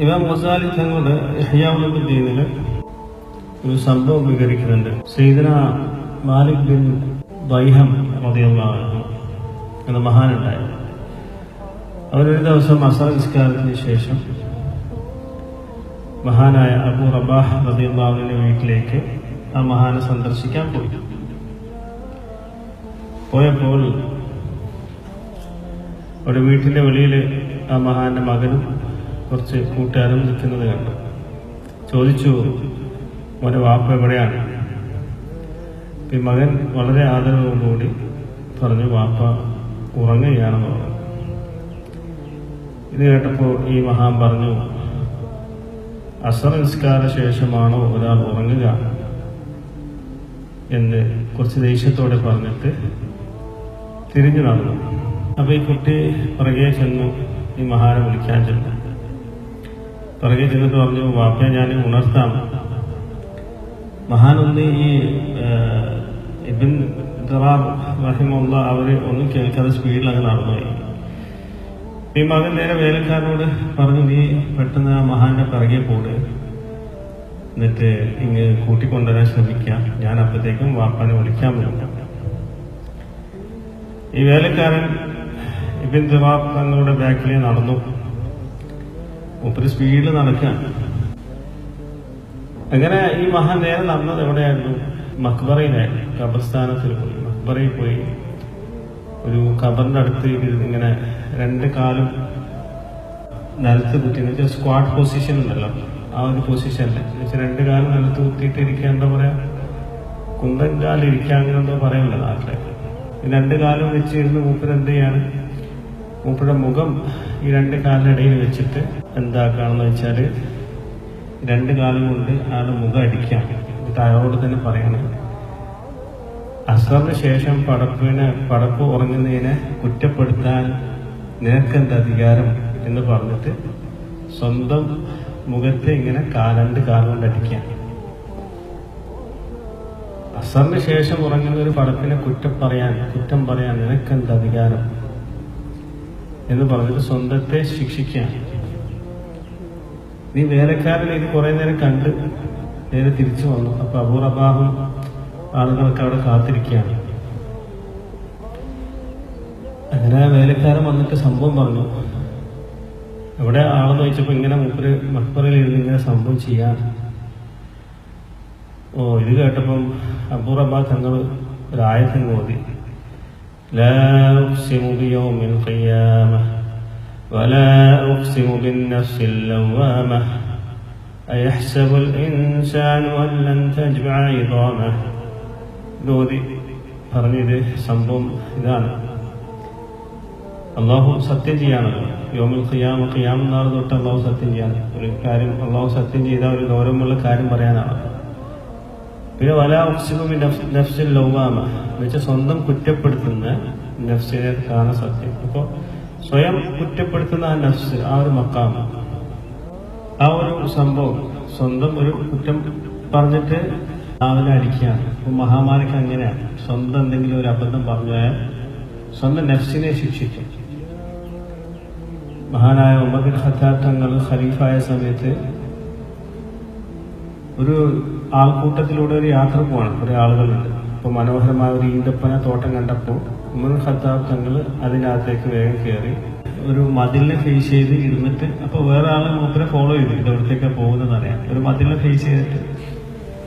ഇമാം ഗസാലി തങ്ങളുടെ ഇഹ്യാവുദ്ദീനിൽ ഒരു സംഭവം വിവരിക്കുന്നുണ്ട്. സൈദന മാലിക് ബിൻ ദൈഹം മതിയുള്ള എന്ന മഹാനുണ്ടായി അവരൊരു ദിവസം അസർ നിസ്കാരത്തിന് ശേഷം മഹാനായ അബു റബാഹ് റളിയല്ലാഹുവിന്റെ വീട്ടിലേക്ക് ആ മഹാനെ സന്ദർശിക്കാൻ പോയി. പോയപ്പോൾ ഒരു വീട്ടിന്റെ വെളിയിൽ ആ മഹാന്റെ മകനും കുറച്ച് കൂട്ടുകാരും നിൽക്കുന്നത് കണ്ടു. ചോദിച്ചു മോനെ വാപ്പ എവിടെയാണ്? ഈ മകൻ വളരെ ആദരവോടുകൂടി പറഞ്ഞു വാപ്പ ഉറങ്ങുകയാണെന്ന് പറഞ്ഞു. ഇത് കേട്ടപ്പോൾ ഈ മഹാൻ പറഞ്ഞു അസർ നിസ്കാര ശേഷമാണോ ഒരാൾ ഉറങ്ങുക? എന്ന് കുറച്ച് ദേഷ്യത്തോടെ പറഞ്ഞിട്ട് തിരിഞ്ഞു നടന്നു. അപ്പൊ ഈ കുട്ടി പുറകെ ചെന്നു ഈ മഹാനെ വിളിക്കാൻ ചെന്നു. പുറകെ ചെന്നിട്ട് പറഞ്ഞു വാപ്പയെ ഞാൻ ഉണർത്താം. മഹാനൊന്ന് ഈ ഇബിൻ റഹിമുള്ള അവർ ഒന്നും കേൾക്കാതെ സ്പീഡിൽ അങ്ങ് നടന്നുപോയി. ഈ മകൻ നേരെ വേലക്കാരനോട് പറഞ്ഞു നീ പെട്ടെന്ന് ആ മഹാന്റെ പിറകെ പോട്. എന്നിട്ട് ഇങ്ങ് കൂട്ടിക്കൊണ്ടുവരാൻ ശ്രമിക്കാം. ഞാൻ അപ്പത്തേക്കും വാപ്പാനെ വിളിക്കാൻ വരും. ഈ വേലക്കാരൻ ഇബിൻ ജവാബ് തങ്ങളുടെ ബാക്കിലേ നടന്നു. മൂപ്പര് സ്പീഡിൽ നടക്കാൻ. അങ്ങനെ ഈ മഹാൻ നേരെ നടന്നത് എവിടെയായിരുന്നു? മക്ബറയിലായിരുന്നു ഖബർസ്ഥാനത്തിൽ പോയി. മക്ബറയിൽ പോയി. ഒരു ഖബറിന്റെ അടുത്ത് ഇങ്ങനെ രണ്ട് കാലും നിലത്ത് കുത്തി സ്ക്വാഡ് പൊസിഷൻ ഉണ്ടല്ലോ. ആ ഒരു പൊസിഷനിൽ എന്നുവെച്ചാൽ രണ്ട് കാലം നിലത്ത് കുത്തിയിട്ട് ഇരിക്കാൻ എന്താ പറയാ? കുന്തൻ കാലം ഇരിക്കാൻ എന്തോ പറയുമല്ലോ നാട്ടിലെ. രണ്ട് കാലം വെച്ചിരുന്ന് മൂപ്പര് എന്ത് ചെയ്യാണ്? മൂപ്പരുടെ മുഖം ഈ രണ്ട് കാലിനിടയിൽ വെച്ചിട്ട് എന്താക്കാണെന്ന് വെച്ചാൽ രണ്ട് കാലം കൊണ്ട് ആളുടെ മുഖം അടിക്കാം. താഴോട് തന്നെ പറയണം. അസറിന് ശേഷം പടപ്പിനെ പടപ്പ് ഉറങ്ങുന്നതിനെ കുറ്റപ്പെടുത്താൻ നിനക്കെന്ത് അധികാരം എന്ന് പറഞ്ഞിട്ട് സ്വന്തം മുഖത്തെ ഇങ്ങനെ കാലണ്ട് കാലം കൊണ്ട് അടിക്കാം. അസറിന് ശേഷം ഉറങ്ങുന്ന ഒരു പടപ്പിനെ കുറ്റം പറയാൻ കുറ്റം പറയാൻ നിനക്കെന്ത് അധികാരം? എന്ന് പറഞ്ഞിട്ട് സ്വന്തത്തെ ശിക്ഷിക്കുകയാണ് നീ വേലക്കാരനെ ഇത് കുറെ നേരം കണ്ട് നേരെ തിരിച്ചു വന്നു. അപ്പൊ അപൂർവഭാവം ആളുകളൊക്കെ അവിടെ കാത്തിരിക്കുകയാണ്. അങ്ങനെ വേലക്കാരൻ വന്നിട്ട് സംഭവം പറഞ്ഞു. എവിടെ ആളെന്ന് ചോദിച്ചപ്പോ ഇങ്ങനെ മൂപ്പര് മക്ബറയിൽ ഇരുന്ന് ഇങ്ങനെ സംഭവം ചെയ്യാൻ ഓ ഇത് കേട്ടപ്പം അബൂറബ തങ്ങൾ ഒരു ആയത്തങ്ങ് ഓതി. لا أقسم بيوم القيامة ولا أقسم بالنفس اللوامة أيحسب الإنسان أن لن تجمع عظامه ദോതി പറഞ്ഞത് സംഭവം ഇതാണ് അള്ളാഹു സത്യം ചെയ്യാണല്ലോ യോമിൽ ഖിയാമ ഖിയാം നാൾ തൊട്ട് അള്ളാഹു സത്യം ചെയ്യാണ് ഒരു കാര്യം അള്ളാഹു സത്യം ചെയ്ത ഒരു ഗൗരവമുള്ള കാര്യം പറയാനാണ് പിന്നെ വല ഒക്സിബുമി നഫ്സിൽ ലൗമാമ എന്ന് വെച്ചാൽ സ്വന്തം കുറ്റപ്പെടുത്തുന്ന നഫ്സിനെ കാണാൻ സത്യം അപ്പോൾ സ്വയം കുറ്റപ്പെടുത്തുന്ന ആ നഫ്സ് ആ ഒരു മക്കാം ആ ഒരു സംഭവം സ്വന്തം ഒരു കുറ്റം പറഞ്ഞിട്ട് രാവിലെ അടിക്കുകയാണ്. അപ്പൊ മഹാമാരിക്ക് അങ്ങനെയാണ് സ്വന്തം എന്തെങ്കിലും ഒരു അബദ്ധം പറഞ്ഞാൽ സ്വന്തം നഫ്സിനെ ശിക്ഷിക്കും. മഹാനായ ഉമർ ഖത്താബ് ഖലീഫായ സമയത്ത് ഒരു ആൾക്കൂട്ടത്തിലൂടെ ഒരു യാത്ര പോവാണ് കുറെ ആളുകളുണ്ട്. ഇപ്പൊ മനോഹരമായ ഒരു ഈന്തപ്പന തോട്ടം കണ്ടപ്പോൾ ഉമർ ഖത്താബ് തങ്ങൾ അതിനകത്തേക്ക് വേഗം കയറി ഒരു മതിലിനെ ഫേസ് ചെയ്ത് ഇരുന്നിട്ട് അപ്പൊ വേറെ ആളെ മൂപ്പരെ ഫോളോ ചെയ്തു. ഇത് എവിടത്തേക്കാ പോകുന്നത് അറിയാം ഒരു മതിലിനെ ഫേസ് ചെയ്തിട്ട്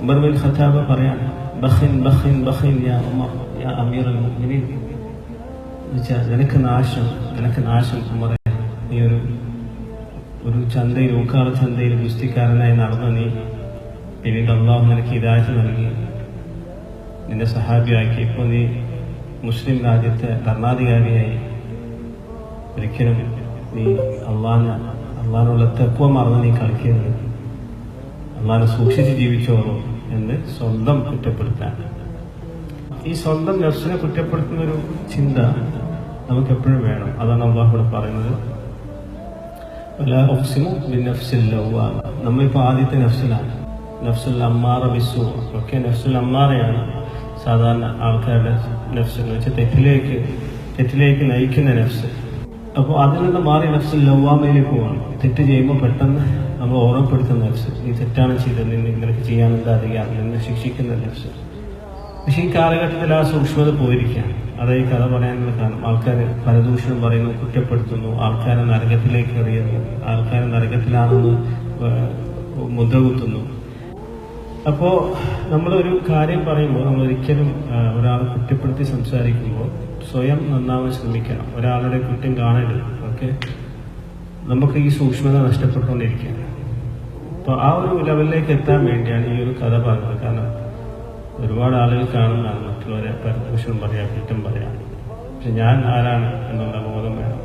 ഉമർ ബിൻ ഖത്താബ് പറയാണ് ബഹിൻ ബഹിൻ ബഹിൻ യാ ഉമർ യാ അമീർ മുഅ്മിനീൻ. നിനക്ക് നാശം നിനക്ക് നാശം ഉമറെ. നീ ഒരു ഒരു ചന്തയിൽ ഊക്കാള ചന്തയിൽ ഗുസ്തിക്കാരനായി നടന്ന നീ പിന്നീട് അള്ളാഹു നിനക്ക് ഹിദായത്ത് നൽകി. നിന്നെ സഹാബിയാക്കി. ഇപ്പോൾ നീ മുസ്ലിം രാജ്യത്തെ ഭരണാധികാരിയായി. ഒരിക്കലും നീ അള്ളാഹിനെ അള്ളാഹിനുള്ള തെക്കുവ മറന്ന് നീ കളിക്കരുത്. അള്ളാഹിനെ സൂക്ഷിച്ച് ജീവിച്ചോളൂ എന്ന് സ്വന്തം കുറ്റപ്പെടുത്താൻ. ഈ സ്വന്തം നഫ്സിനെ കുറ്റപ്പെടുത്തുന്ന ഒരു ചിന്ത നമുക്ക് എപ്പോഴും വേണം. അതാണ് അള്ളാഹു ഇവിടെ പറയുന്നത്. നമ്മളിപ്പോ ആദ്യത്തെ നഫ്സിലാണ്. നഫ്സുൽ അമ്മാറ ബിസു ഒക്കെ നഫ്സുൽ അമ്മാറയാണ്. സാധാരണ ആൾക്കാരുടെ നഫ്സ് എന്ന് വെച്ചാൽ തെറ്റിലേക്ക് തെറ്റിലേക്ക് നയിക്കുന്ന നഫ്സ്. അപ്പോൾ അതിൽ നിന്ന് മാറി നഫ്സ് ലവ്വാമയിലേക്ക് പോകണം തെറ്റ് ചെയ്യുമ്പോൾ പെട്ടെന്ന് നമ്മൾ ഓർമ്മപ്പെടുത്തുന്ന നഫ്സ്. ഈ തെറ്റാണ് ചെയ്തത് നിന്ന് ഇങ്ങനെയൊക്കെ ചെയ്യാൻ എന്താ അറിയാം എന്ന് ശിക്ഷിക്കുന്ന നഫ്സ്. പക്ഷെ ഈ കാലഘട്ടത്തിൽ ആ സൂക്ഷ്മത പോയിരിക്കുകയാണ്. അത് ഈ കഥ പറയാനുള്ള കാരണം. ആൾക്കാർ പരദൂഷണം പറയുന്നു കുറ്റപ്പെടുത്തുന്നു ആൾക്കാരെ നരകത്തിലേക്ക് എറിയുന്നു ആൾക്കാരെ നരകത്തിലാണെന്ന് മുദ്രകുത്തുന്നു. മുദ്ര കുത്തുന്നു അപ്പോ നമ്മളൊരു കാര്യം പറയുമ്പോൾ നമ്മൾ ഒരിക്കലും ഒരാളെ കുറ്റപ്പെടുത്തി സംസാരിക്കുമ്പോൾ സ്വയം നന്നാവാൻ ശ്രമിക്കണം. ഒരാളുടെ കുറ്റം കാണരുത്. ഓക്കെ? നമുക്ക് ഈ സൂക്ഷ്മത നഷ്ടപ്പെട്ടുകൊണ്ടിരിക്കുകയാണ്. അപ്പൊ ആ ഒരു ലെവലിലേക്ക് എത്താൻ വേണ്ടിയാണ് ഈ ഒരു കഥ പറഞ്ഞത് കാരണം ഒരുപാട് ആളുകൾ കാണുന്നതാണ്. മറ്റുള്ളവരെ പരദൂഷണം പറയാം കുറ്റം പറയാം. പക്ഷെ ഞാൻ ആരാണ് എന്നുള്ള ബോധം വേണം.